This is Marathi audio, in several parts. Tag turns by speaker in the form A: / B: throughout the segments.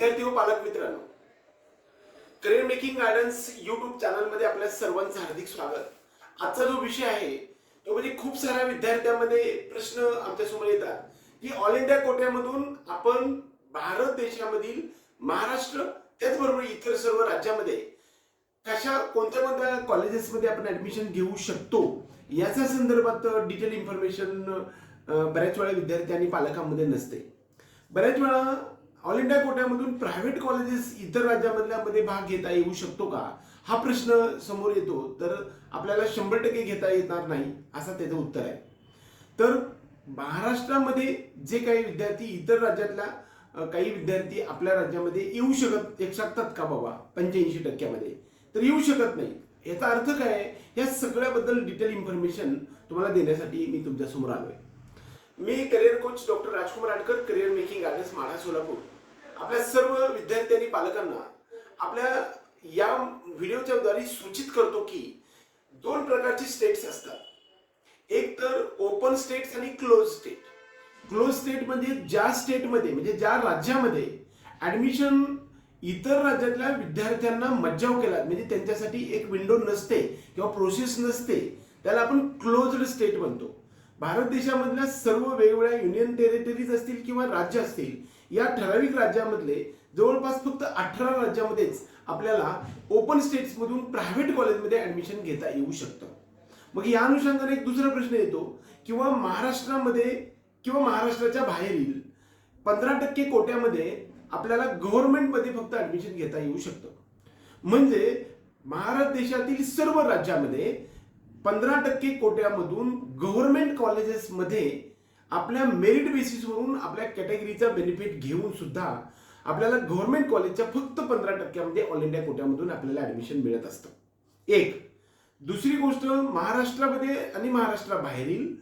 A: विद्यार्थी व पालक मित्रांनो. करिअर मेकिंग गायडन्स युट्यूब चॅनलमध्ये आपल्या सर्वांचं हार्दिक स्वागत. आजचा जो विषय आहे तो म्हणजे खूप साऱ्या विद्यार्थ्यांमध्ये प्रश्न आमच्यासमोर येतात की ऑल इंडिया कोट्यामधून आपण भारत देशामधील महाराष्ट्र त्याचबरोबर इतर सर्व राज्यामध्ये कशा कोणत्या कोणत्या कॉलेजेसमध्ये आपण ऍडमिशन घेऊ शकतो याच्या संदर्भात डिटेल इन्फॉर्मेशन बऱ्याच वेळा विद्यार्थी आणि पालकांमध्ये नसते. बऱ्याच वेळा ऑल इंडिया कोट्यामधून प्रायव्हेट कॉलेजेस इतर राज्यामधल्यामध्ये भाग घेता येऊ शकतो का? हा प्रश्न समोर येतो. तर आपल्याला शंभर टक्के घेता येणार नाही असं त्याचं उत्तर आहे. तर महाराष्ट्रामध्ये जे काही विद्यार्थी इतर राज्यातल्या काही विद्यार्थी आपल्या राज्यामध्ये येऊ शकत शकतात का बाबा? पंच्याऐंशी टक्क्यामध्ये. तर येऊ शकत नाही याचा अर्थ काय आहे? या सगळ्याबद्दल डिटेल इन्फॉर्मेशन तुम्हाला देण्यासाठी मी तुमच्यासमोर आलोय. मी career coach doctor Rajkumar Adkar career making gardens Madha Solapur. आपल्या सर्व विद्यार्थी आणि पालकांना आपल्या या व्हिडिओच्या द्वारे सूचित करतो की दोन प्रकारचे स्टेट्स असतात. एक तर ओपन स्टेट्स आणि क्लोज स्टेट क्लोज स्टेट म्हणजे ज्या स्टेटमध्ये म्हणजे ज्या राज्यामध्ये ऍडमिशन इतर राज्यातल्या विद्यार्थ्यांना मज्जाव केला म्हणजे त्यांच्यासाठी एक विंडो नसते किंवा प्रोसेस नसते त्याला आपण क्लोज्ड स्टेट म्हणतो. भारत देशामधल्या सर्व वेगवेगळ्या युनियन टेरिटरीज असतील किंवा राज्य असतील या ठराविक राज्यामधले जवळपास फक्त अठरा राज्यामध्येच आपल्याला ओपन स्टेट्समधून प्रायव्हेट कॉलेजमध्ये ऍडमिशन घेता येऊ शकतं. मग या अनुषंगाने एक दुसरा प्रश्न येतो किंवा महाराष्ट्रामध्ये किंवा महाराष्ट्राच्या बाहेरील पंधरा टक्के कोट्यामध्ये आपल्याला गव्हर्नमेंटमध्ये फक्त ऍडमिशन घेता येऊ शकतं. म्हणजे महाराष्ट्र देशातील सर्व राज्यामध्ये पंधरा टक्के कोट्यामधून गव्हर्नमेंट कॉलेजेसमध्ये आपल्या मेरिट बेसिसवरून आपल्या कॅटेगरीचा बेनिफिट घेऊन सुद्धा आपल्याला गव्हर्नमेंट कॉलेजच्या फक्त पंधरा टक्क्यामध्ये म्हणजे ऑल इंडिया कोट्यामधून आपल्याला ऍडमिशन मिळत असतं. एक. दुसरी गोष्ट महाराष्ट्रामध्ये आणि महाराष्ट्राबाहेरील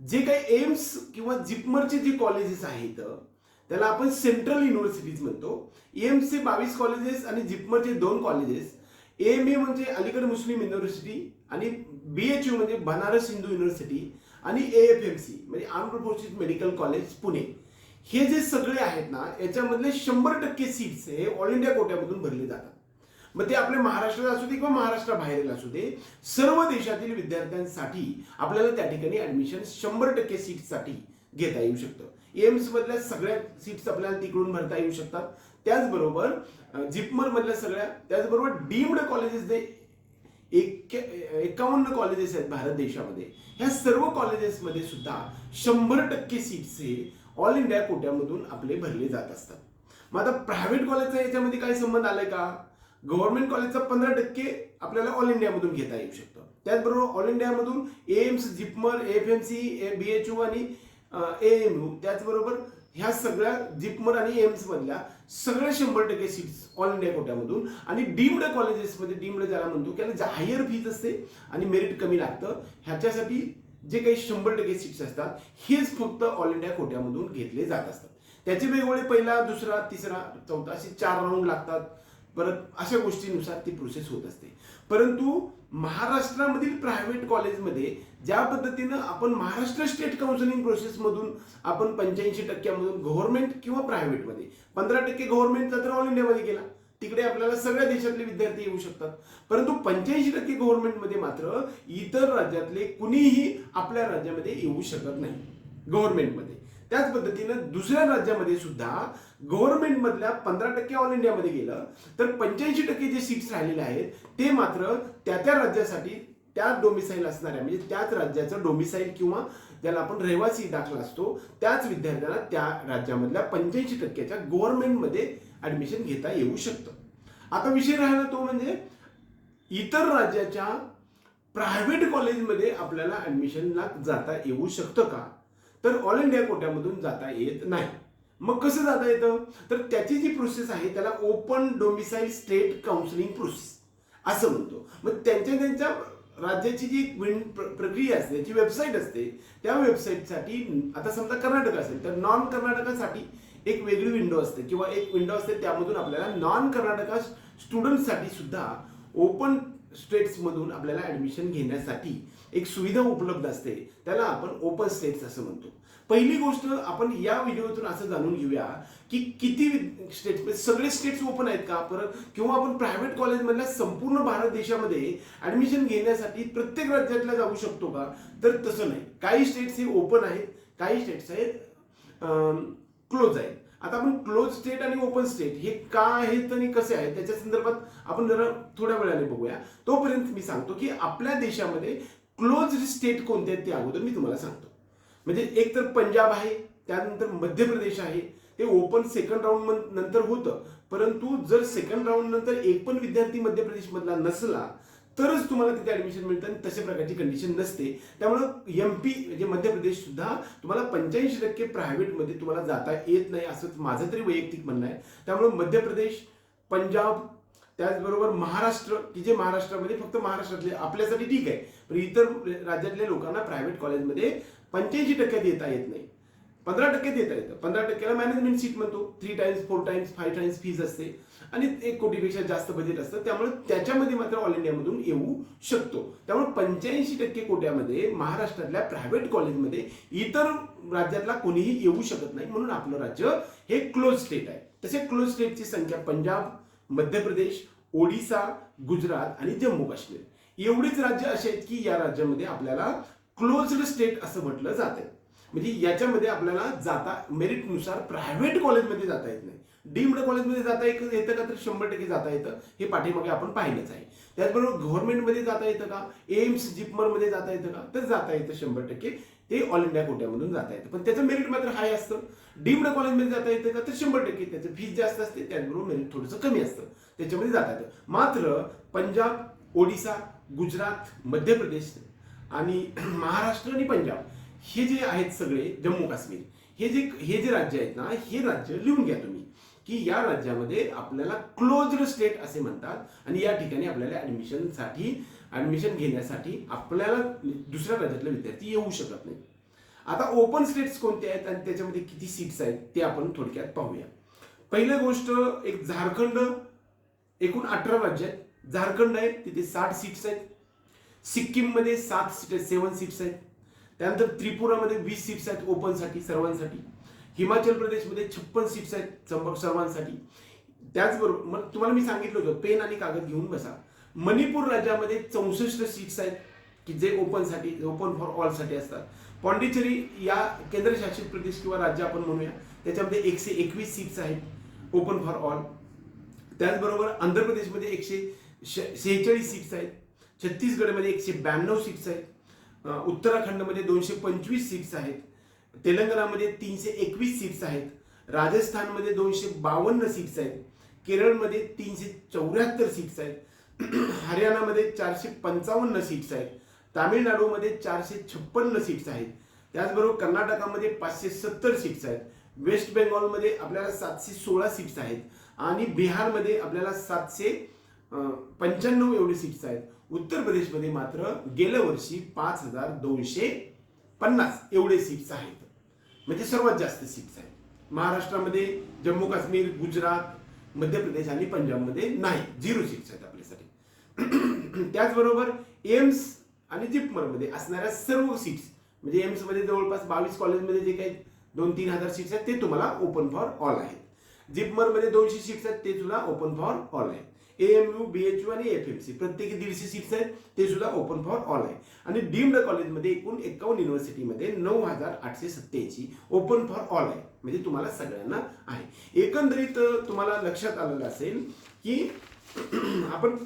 A: जे काही एम्स किंवा जिपमरचे जे कॉलेजेस आहेत त्याला आपण सेंट्रल युनिव्हर्सिटीज म्हणतो. एम्सचे बावीस कॉलेजेस आणि जिपमरचे दोन कॉलेजेस एम ए म्हणजे अलीगड मुस्लिम युनिव्हर्सिटी आणि बी एच यू म्हणजे बनारस हिंदू युनिव्हर्सिटी आणि ए एफ एम सी म्हणजे armed forces medical college Pune हे जे सगळे आहेत ना याच्यामधले शंभर टक्के सीट्स हे ऑल इंडिया कोट्यामधून भरले जातात. मग ते आपले महाराष्ट्रात असू दे किंवा महाराष्ट्राबाहेरील असू दे सर्व देशातील विद्यार्थ्यांसाठी आपल्याला त्या ठिकाणी ऍडमिशन शंभर टक्के सीट्ससाठी घेता येऊ शकतं. एम्स मधल्या सगळ्या सीट्स आपल्याला तिकडून भरता येऊ शकतात. त्याचबरोबर जिपमर मधल्या सगळ्या त्याचबरोबर डीम्ड कॉलेजेस जे एक एकावन्न कॉलेजेस आहेत भारत देशामध्ये. ह्या सर्व कॉलेजेसमध्ये सुद्धा शंभर टक्के सीट्स हे ऑल इंडिया कोट्यामधून आपले भरले जात असतात. मग आता प्रायव्हेट कॉलेजचा याच्यामध्ये काय संबंध आलाय का? गव्हर्नमेंट कॉलेजचा पंधरा टक्के आपल्याला ऑल इंडियामधून घेता येऊ शकतं. त्याचबरोबर all इंडियामधून AIIMS JIPMER F M C B H U आणि ए एम यू त्याचबरोबर ह्या सगळ्या जिपमर आणि एम्स मधल्या सगळ्या शंभर टक्के सीट्स ऑल इंडिया कोट्यामधून. आणि डीम्ड कॉलेजेसमध्ये डीम्ड ज्याला म्हणतो त्याला हायर फीज असते आणि मेरिट कमी लागतं ह्याच्यासाठी जे काही शंभर टक्के सीट्स असतात हेच फक्त ऑल इंडिया कोट्यामधून घेतले जात असतात. त्याचे वेगवेगळे पहिला दुसरा तिसरा चौथा असे चार राऊंड लागतात. परत अशा गोष्टीनुसार ती प्रोसेस होत असते. परंतु महाराष्ट्रामधील प्रायव्हेट कॉलेजमध्ये ज्या पद्धतीनं आपण महाराष्ट्र स्टेट काउन्सिलिंग प्रोसेसमधून आपण पंच्याऐंशी टक्क्यामधून गव्हर्नमेंट किंवा प्रायव्हेटमध्ये पंधरा टक्के गव्हर्नमेंटचा तर ऑल इंडियामध्ये गेला तिकडे आपल्याला सगळ्या देशातले विद्यार्थी येऊ शकतात. परंतु पंच्याऐंशी टक्के गव्हर्नमेंटमध्ये मात्र इतर राज्यातले कुणीही आपल्या राज्यामध्ये येऊ शकत नाही. गव्हर्नमेंटमध्ये त्याच पद्धतीनं दुसऱ्या राज्यामध्ये सुद्धा गव्हर्नमेंट मधल्या पंधरा टक्के ऑल इंडियामध्ये गेलं तर पंच्याऐंशी टक्के जे सीट्स राहिलेले आहेत ते मात्र त्या त्या राज्यासाठी त्या डोमिसाईल असणाऱ्या म्हणजे त्याच राज्याचं डोमिसाईल किंवा ज्याला आपण रहिवासी दाखला असतो त्याच विद्यार्थ्यांना त्या राज्यामधल्या पंच्याऐंशी टक्क्याच्या गव्हर्नमेंटमध्ये ऍडमिशन घेता येऊ शकतं. आता विषय राहिला तो म्हणजे इतर राज्याच्या प्रायव्हेट कॉलेजमध्ये आपल्याला ऍडमिशनला जाता येऊ शकतं का? तर ऑल इंडिया कोट्यामधून जाता येत नाही. मग कसं जाता येतं? तर त्याची जी प्रोसेस आहे त्याला open domicile state counselling process असं म्हणतो. मग त्यांच्या त्यांच्या राज्याची जी विन- प्र- प्रक्रिया असते जी वेबसाईट असते त्या वेबसाईटसाठी आता समजा कर्नाटक असेल तर नॉन कर्नाटकासाठी एक वेगळी विंडो असते किंवा एक विंडो असते त्यामधून आपल्याला नॉन कर्नाटका स्टुडंटसाठी सुद्धा ओपन स्टेट्समधून आपल्याला ऍडमिशन घेण्यासाठी एक सुविधा उपलब्ध असते. त्याला आपण ओपन स्टेट्स असं म्हणतो. पहिली गोष्ट आपण या व्हिडिओतून असं जाणून घेऊया की किती स्टेट म्हणजे सगळे स्टेट्स ओपन आहेत का? परत किंवा आपण प्रायव्हेट कॉलेजमधल्या संपूर्ण भारत देशामध्ये ऍडमिशन घेण्यासाठी प्रत्येक राज्यातला जाऊ शकतो का? तर तसं नाही. काही स्टेट्स हे ओपन आहेत काही स्टेट्स आहेत क्लोज आहेत. आता आपण क्लोज स्टेट आणि ओपन स्टेट हे का आहेत आणि कसे आहेत त्याच्या संदर्भात आपण जरा थोड्या वेळाने बघूया. तोपर्यंत मी सांगतो की आपल्या देशामध्ये क्लोज स्टेट कोणते आहेत ते अगोदर मी तुम्हाला सांगतो. म्हणजे एक तर पंजाब आहे त्यानंतर मध्य प्रदेश आहे. ते ओपन सेकंड राऊंड नंतर होतं. परंतु जर सेकंड राऊंड नंतर एक पण विद्यार्थी मध्य प्रदेशमधला नसला तरच तुम्हाला तिथे ऍडमिशन मिळतं आणि तशा प्रकारची कंडिशन नसते. त्यामुळं एम पी म्हणजे मध्य प्रदेश सुद्धा तुम्हाला पंच्याऐंशी टक्के प्रायव्हेटमध्ये तुम्हाला जाता येत नाही असंच माझं तरी वैयक्तिक म्हणणं आहे. त्यामुळं मध्य प्रदेश पंजाब त्याचबरोबर महाराष्ट्र की जे महाराष्ट्रामध्ये फक्त महाराष्ट्रातले आपल्यासाठी ठीक आहे. पण इतर राज्यातल्या लोकांना प्रायव्हेट कॉलेजमध्ये पंच्याऐंशी टक्क्यात येता येत नाही. पंधरा टक्के देता येतं पंधरा टक्क्याला मॅनेजमेंट सीट म्हणतो. Three times four times five times fees असते. आणि एक कोटीपेक्षा जास्त बजेट असतं. त्यामुळे त्याच्यामध्ये मात्र ऑल इंडियामधून येऊ शकतो. त्यामुळे पंच्याऐंशी टक्के कोट्यामध्ये महाराष्ट्रातल्या प्रायव्हेट कॉलेजमध्ये इतर राज्यातला कोणीही येऊ शकत नाही. म्हणून आपलं राज्य हे क्लोज स्टेट आहे. तसे क्लोज स्टेटची संख्या पंजाब मध्य प्रदेश ओडिसा गुजरात आणि जम्मू काश्मीर. एवढीच राज्य असे आहेत की या राज्यामध्ये आपल्याला क्लोज्ड स्टेट असं म्हटलं जाते म्हणजे याच्यामध्ये आपल्याला जाता मेरिटनुसार प्रायव्हेट कॉलेजमध्ये जाता येत नाही. डीम्ड कॉलेजमध्ये जाता येत येतं का तर शंभर टक्के जाता येतं. हे पाठीमागे आपण पाहिलंच आहे. त्याचबरोबर गव्हर्नमेंटमध्ये जाता येतं का? एम्स जिपमरमध्ये जाता येतं का? तर जाता येतं शंभर टक्के. ते ऑल इंडिया कोट्यामधून जाता येतं. पण त्याचं मेरिट मात्र हाय असतं. डीम्ड कॉलेजमध्ये जाता येतं का? तर शंभर टक्के. त्याचं फीस जास्त असते त्याचबरोबर मेरिट थोडंसं कमी असतं. त्याच्यामध्ये जाता येतं. मात्र पंजाब ओडिसा गुजरात मध्य प्रदेश आणि महाराष्ट्र आणि पंजाब हे जे आहेत सगळे जम्मू काश्मीर हे जे हे जे राज्य आहेत ना हे राज्य लिहून घ्या तुम्ही की या राज्यामध्ये आपल्याला क्लोज्ड स्टेट असे म्हणतात आणि या ठिकाणी आपल्याला ॲडमिशनसाठी ऍडमिशन घेण्यासाठी आपल्याला दुसऱ्या राज्यातले विद्यार्थी येऊ शकत नाही आता ओपन स्टेट्स कोणते आहेत आणि त्याच्यामध्ये किती सीट्स आहेत ते आपण थोडक्यात पाहूया. पहिली गोष्ट एक झारखंड एकूण अठरा राज्य आहेत. झारखंड आहे तिथे साठ सीट्स आहेत. सिक्कीममध्ये सात सीट सेवन सीट्स आहेत. त्यानंतर त्रिपुरामध्ये वीस सीट्स आहेत ओपनसाठी सर्वांसाठी. हिमाचल प्रदेशमध्ये छप्पन सीट्स आहेत सर्वांसाठी. त्याचबरोबर मग तुम्हाला मी सांगितलं होतं पेन आणि कागद घेऊन बसा. मणिपूर राज्यामध्ये चौसष्ट सीट्स आहेत की जे ओपनसाठी ओपन फॉर ऑलसाठी असतात. पॉंडिचेरी या केंद्रशासित प्रदेश किंवा राज्य आपण म्हणूया त्याच्यामध्ये एकशे एकवीस सीट्स आहेत ओपन फॉर ऑल. त्याचबरोबर आंध्र प्रदेशमध्ये एकशे शेहेचाळीस सीट्स आहेत. छत्तीसगडमध्ये एकशे ब्याण्णव सीट्स आहेत. उत्तराखंडमध्ये दोनशे पंचवीस सीट्स आहेत. तेलंगणामध्ये तीनशे एकवीस सीट्स आहेत. राजस्थानमध्ये दोनशे बावन्न सीट्स आहेत. केरळमध्ये तीनशे चौऱ्याहत्तर सीट्स आहेत. हरियाणामध्ये चारशे पंचावन्न सीट्स आहेत. तामिळनाडूमध्ये चारशे छप्पन्न सीट्स आहेत. त्याचबरोबर कर्नाटकामध्ये पाचशे सत्तर सीट्स आहेत. वेस्ट बेंगॉलमध्ये आपल्याला सातशे सोळा सीट्स आहेत. आणि बिहारमध्ये आपल्याला सातशे पंच्याण्णव एवढे सीट्स आहेत. उत्तर प्रदेशमध्ये मात्र गेल्या वर्षी पाच हजार दोनशे पन्नास एवढे सीट्स आहेत. म्हणजे सर्वात जास्त सीट्स आहेत. महाराष्ट्रामध्ये जम्मू काश्मीर गुजरात मध्य प्रदेश आणि पंजाबमध्ये नाही. झिरो सीट्स आहेत आपल्यासाठी. त्याचबरोबर एम्स आणि जिपमरमध्ये असणाऱ्या सर्व सीट्स म्हणजे एम्समध्ये जवळपास बावीस कॉलेजमध्ये जे काही दोन तीन हजार सीट्स आहेत ते तुम्हाला ओपन फॉर ऑल आहेत. जिपमरमध्ये दोनशे सीट्स आहेत ते सुद्धा ओपन फॉर ऑल आहेत. AMU M U B H U आणि एफ एम सी प्रत्येकी दीडशे सीट्स आहेत ते सुद्धा ओपन फॉर ऑल आहे आणि डीम्ड कॉलेजमध्ये एकूण एकावन्न युनिव्हर्सिटीमध्ये नऊ हजार आठशे सत्याऐंशी ओपन फॉर ऑल आहे म्हणजे तुम्हाला सगळ्यांना आहे. एकंदरीत तुम्हाला लक्षात आलेलं असेल की आपण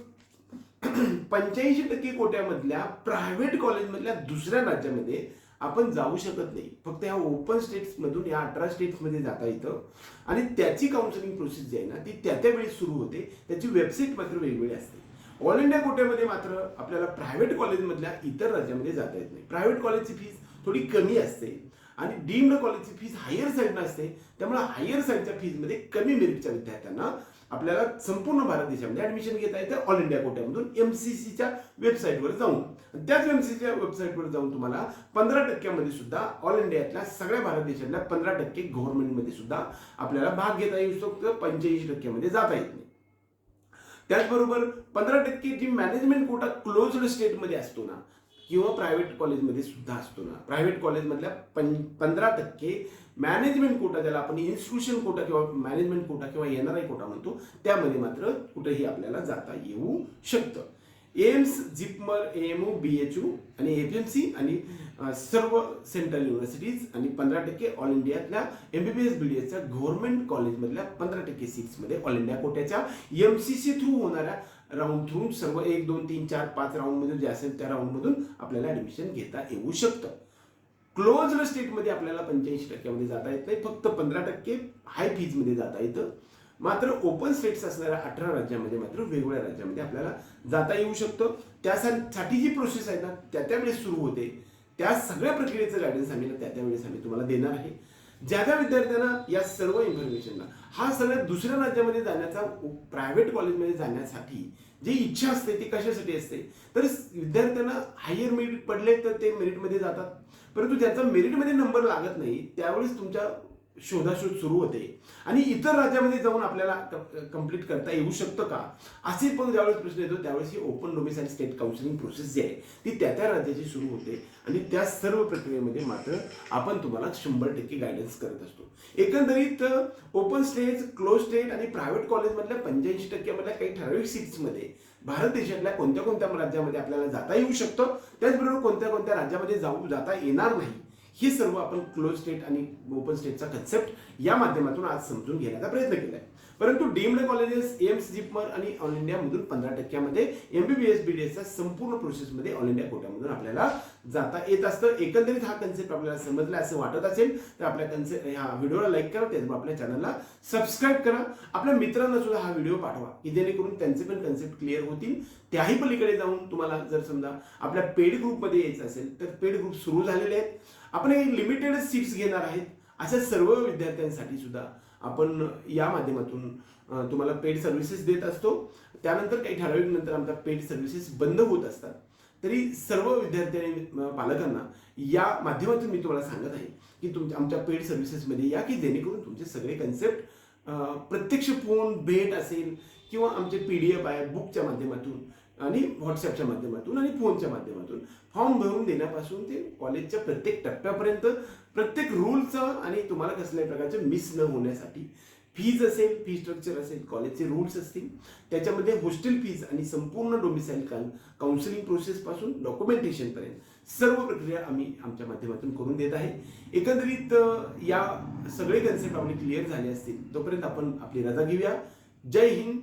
A: पंच्याऐंशी टक्के कोट्यामधल्या प्रायव्हेट कॉलेजमधल्या दुसऱ्या राज्यामध्ये आपण जाऊ शकत नाही. फक्त या ओपन स्टेट्समधून या अठरा स्टेट्समध्ये जाता येतं. आणि त्याची काउन्सिलिंग प्रोसेस जी आहे ना ती त्या त्या वेळेस सुरू होते. त्याची वेबसाईट मात्र वेगवेगळी असते. ऑल इंडिया कोट्यामध्ये मात्र आपल्याला प्रायव्हेट कॉलेजमधल्या इतर राज्यामध्ये जाता येत नाही. प्रायव्हेट कॉलेजची फीस थोडी कमी असते. आणि डीम्ड कॉलेजची फीस हायर साईडनं असते. त्यामुळे हायर साईडच्या फीजमध्ये कमी मेरिटच्या विद्यार्थ्यांना आपल्याला संपूर्ण भारत देशामध्ये ऍडमिशन घेता येतं. ऑल इंडिया कोट्यामधून एम सी सीच्या वेबसाईटवर जाऊन. त्याच एम सीच्या वेबसाईटवर जाऊन तुम्हाला पंधरा टक्क्यामध्ये सुद्धा ऑल इंडियातल्या सगळ्या भारत देशातल्या पंधरा टक्के गव्हर्नमेंटमध्ये सुद्धा आपल्याला भाग घेता येऊ शकतो. पंच्याऐंशी टक्क्यामध्ये जाता येत नाही. त्याचबरोबर पंधरा टक्के जी मॅनेजमेंट कोटा क्लोज्ड स्टेटमध्ये असतो ना किंवा प्रायव्हेट कॉलेजमध्ये सुद्धा असतो ना. प्रायव्हेट कॉलेजमधल्या पं पंधरा टक्के मॅनेजमेंट कोटा ज्याला आपण इन्स्टिट्यूशन कोटा किंवा मॅनेजमेंट कोटा किंवा एन आर आय कोटा म्हणतो त्यामध्ये मात्र कुठेही आपल्याला जाता येऊ शकतं. AIIMS JIPMER AMU B H U आणि एफ एम सी आणि सर्व सेंट्रल युनिव्हर्सिटीज आणि पंधरा टक्के ऑल इंडियातल्या एमबीबीएस बी डी एसच्या गव्हर्नमेंट कॉलेजमधल्या पंधरा टक्के सीट्समध्ये ऑल इंडिया कोट्याच्या एम सी सी थ्रू होणाऱ्या राऊंड थ्रू सर्व एक दोन तीन चार पाच राऊंडमधून जे असेल त्या राऊंडमधून आपल्याला ऍडमिशन घेता येऊ शकतं. क्लोज स्टेटमध्ये आपल्याला पंच्याऐंशी टक्क्यामध्ये जाता येत नाही. फक्त पंधरा टक्के हाय फीजमध्ये जाता येतं. मात्र ओपन स्टेट्स असणाऱ्या अठरा राज्यामध्ये मात्र वेगवेगळ्या राज्यामध्ये आपल्याला जाता येऊ शकतं. त्यासाठी जी प्रोसेस आहे ना त्या त्यावेळेस सुरू होते. त्या सगळ्या प्रक्रियेचं गायडन्स आम्ही त्या त्यावेळेस आम्ही तुम्हाला देणार आहे. ज्या ज्या विद्यार्थ्यांना या सर्व इन्फॉर्मेशनला हा सगळ्या दुसऱ्या राज्यामध्ये जाण्याचा प्रायव्हेट कॉलेजमध्ये जाण्यासाठी जी इच्छा असते ती कशासाठी असते? तर विद्यार्थ्यांना हायर मेरिट पडले तर ते मेरिटमध्ये जातात. परंतु ज्याचा मेरिटमध्ये नंबर लागत नाही त्यावेळेस तुमच्या शोधाशोध सुरू होते. आणि इतर राज्यामध्ये जाऊन आपल्याला कंप्लीट करता येऊ शकतं का? असे पण ज्यावेळेस प्रश्न येतो त्यावेळेस ही open domicile state counselling process जी आहे ती त्या त्या राज्याची सुरू होते. आणि त्या सर्व प्रक्रियेमध्ये मात्र आपण तुम्हाला शंभर टक्के गायडन्स करत असतो. एकंदरीत ओपन स्टेट क्लोज स्टेट आणि प्रायव्हेट कॉलेजमधल्या पंच्याऐंशी टक्क्यामधल्या काही ठराविक सीट्समध्ये भारत देशातल्या कोणत्या कोणत्या राज्यामध्ये आपल्याला जाता येऊ शकतं? त्याचबरोबर कोणत्या कोणत्या राज्यामध्ये जाऊ जाता येणार नाही? हे सर्व आपण क्लोज स्टेट आणि ओपन स्टेटचा कन्सेप्ट या माध्यमातून आज समजून घेण्याचा प्रयत्न केला आहे परंतु डीम्ड कॉलेजेस एम्स जिपमर आणि ऑल इंडियामधून पंधरा टक्क्यामध्ये एमबीबीएस बीडीएसच्या संपूर्ण प्रोसेसमध्ये ऑल इंडिया कोट्यामधून आपल्याला जाता येत असतं. एकंदरीत हा कन्सेप्ट आपल्याला समजला असं वाटत असेल तर आपल्या कन्सेप्ट ह्या व्हिडिओला लाईक करा त्याचबरोबर आपल्या चॅनलला सबस्क्राईब करा. आपल्या मित्रांना सुद्धा हा व्हिडिओ पाठवा की जेणेकरून त्यांचे पण कन्सेप्ट क्लिअर होतील. त्याही पलीकडे जाऊन तुम्हाला जर समजा आपल्या पेड ग्रुपमध्ये यायचं असेल तर पेड ग्रुप सुरू झालेले आहेत. आपण हे लिमिटेड सीट्स घेणार आहेत. अशा सर्व विद्यार्थ्यांसाठी सुद्धा आपण या माध्यमातून तुम्हाला पेड सर्व्हिसेस देत असतो. त्यानंतर काही ठराविक नंतर आमच्या पेड सर्व्हिसेस बंद होत असतात. तरी सर्व विद्यार्थी आणि पालकांना या माध्यमातून मी तुम्हाला सांगत आहे की तुमच्या आमच्या पेड सर्व्हिसेसमध्ये या की जेणेकरून तुमचे सगळे कन्सेप्ट प्रत्यक्ष फोन भेट असेल किंवा आमचे पी डी एफ आहे बुकच्या माध्यमातून आणि व्हॉट्सअपच्या माध्यमातून आणि फोनच्या माध्यमातून. फॉर्म भरून देण्यापासून ते कॉलेजच्या प्रत्येक टप्प्यापर्यंत प्रत्येक रूलचं आणि तुम्हाला कसल्याही प्रकारचे मिस न होण्यासाठी फीज असेल फी स्ट्रक्चर असेल कॉलेजचे रूल्स असतील त्याच्यामध्ये हॉस्टेल फीज आणि संपूर्ण डोमिसाईल काउन्सिलिंग प्रोसेसपासून डॉक्युमेंटेशनपर्यंत सर्व प्रक्रिया आम्ही आमच्या माध्यमातून करून देत आहे. एकंदरीत या सगळे कन्सेप्ट आपले क्लिअर झाले असतील तोपर्यंत आपण आपली रजा घेऊया. जय हिंद.